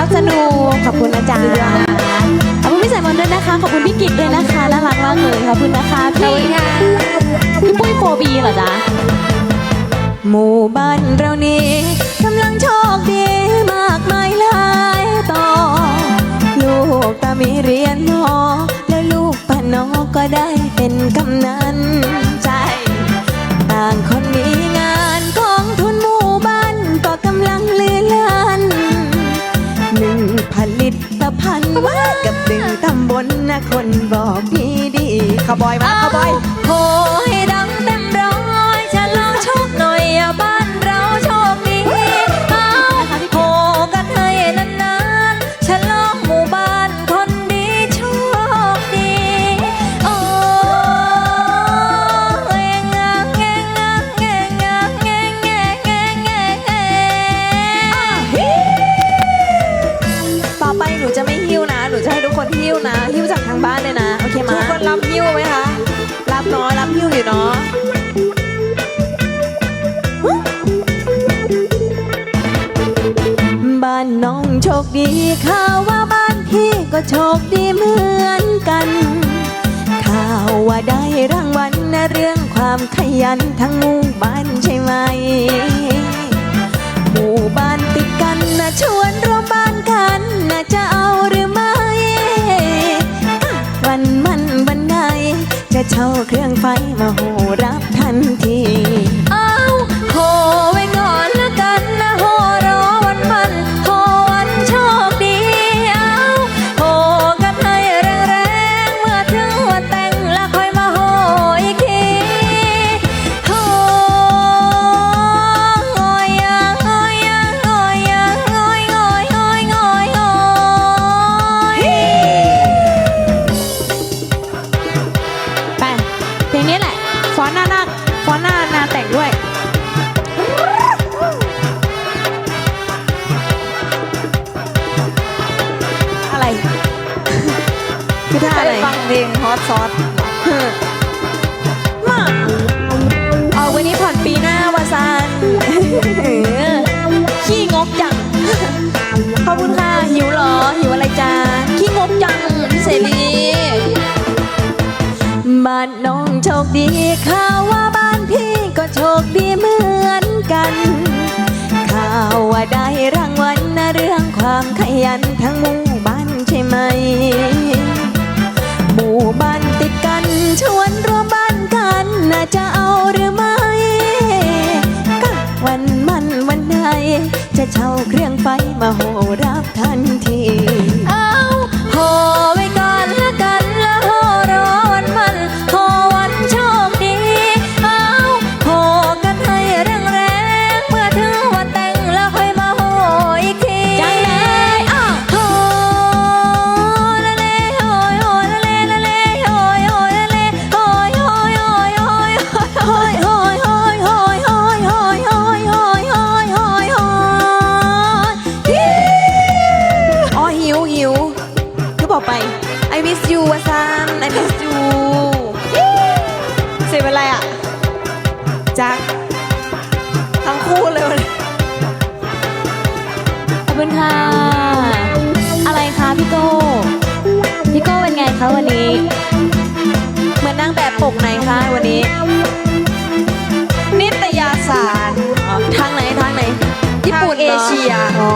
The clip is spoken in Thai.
ครับสนุกขอบคุณนะจ๊ะขอบคุณพี่สายมนด้วยนะคะ ขอบคุณพี่กิตด้วยนะคะน่ารักมากเลยขอบคุณนะคะพี่พี่ปุ้ยโฟบีเหรอจ๊ะหมู่บ้านเรานี้กำลังโชคดีมากมายหลายต่อ ลูกตามีเรียนมอแล้วลูกป้าน้องก็ได้เป็นกำนันใช่ต่างคน ตภัณฑ์ว่ากับหนึ่งตำบลนะคนบอกดีดีขบอยมาขบอยโหให้ดังเต็มร้อยฉลองโชคหน่อยอะบ้านเราโชคดีเอาโหกันให้นานๆฉลองหมู่บ้านคนดีโชคดีโอ้เงงะเงงะเงงะเงงะเงงะเงต่อไปหนูจะไม่หิ้วนะหนู จะให้ทุกคนหิ้วนะหิ้วจากทางบ้านเลยนะโอเคไหมทุกคนรับยิ้วไหมคะรับน้อยรับหิ้วอยู่เนาะบ้านน้องโชคดีข่าวว่าบ้านพี่ก็โชคดีเหมือนกันข่าวว่าได้รางวัลนะเรื่องความขยันทั้งหมู่บ้านใช่ไหม เช่าเครื่องไฟมาโหรับทันที เพลงฮอตซอสมาเอาวันนี้ผ่อนปีหน้าวาซันขี้งกจัง ขอบคุณค่ะ หิวหรอ หิวอะไรจ้าขี้งกจังพี่เสรีบ้านน้องโชคดีข่าวว่าบ้านพี่ก็โชคดีเหมือนกันข่าวว่าได้รางวัลนะเรื่องความขยันทั้งหมู่บ้านใช่ไหมู่บ้านติดกันชวนรวมบ้านกันน่าจะเอาหรือไม่กวันมันวันไหนจะเช่าเครื่องไฟมาโหรับ I miss you วะซัน I miss you เสียเป็นไรอะจักทั้งคู่เลยวันนี้ขอบคุณค่ะ อะไรคะพี่โก้พี่โก้เป็นไงคะวันนี้ เหมือนนางแบบปกไหนคะวันนี้ นิตยสารอ๋อทางไหนทางไหน ญี่ปุ่นทางเอเชีย อ๋อ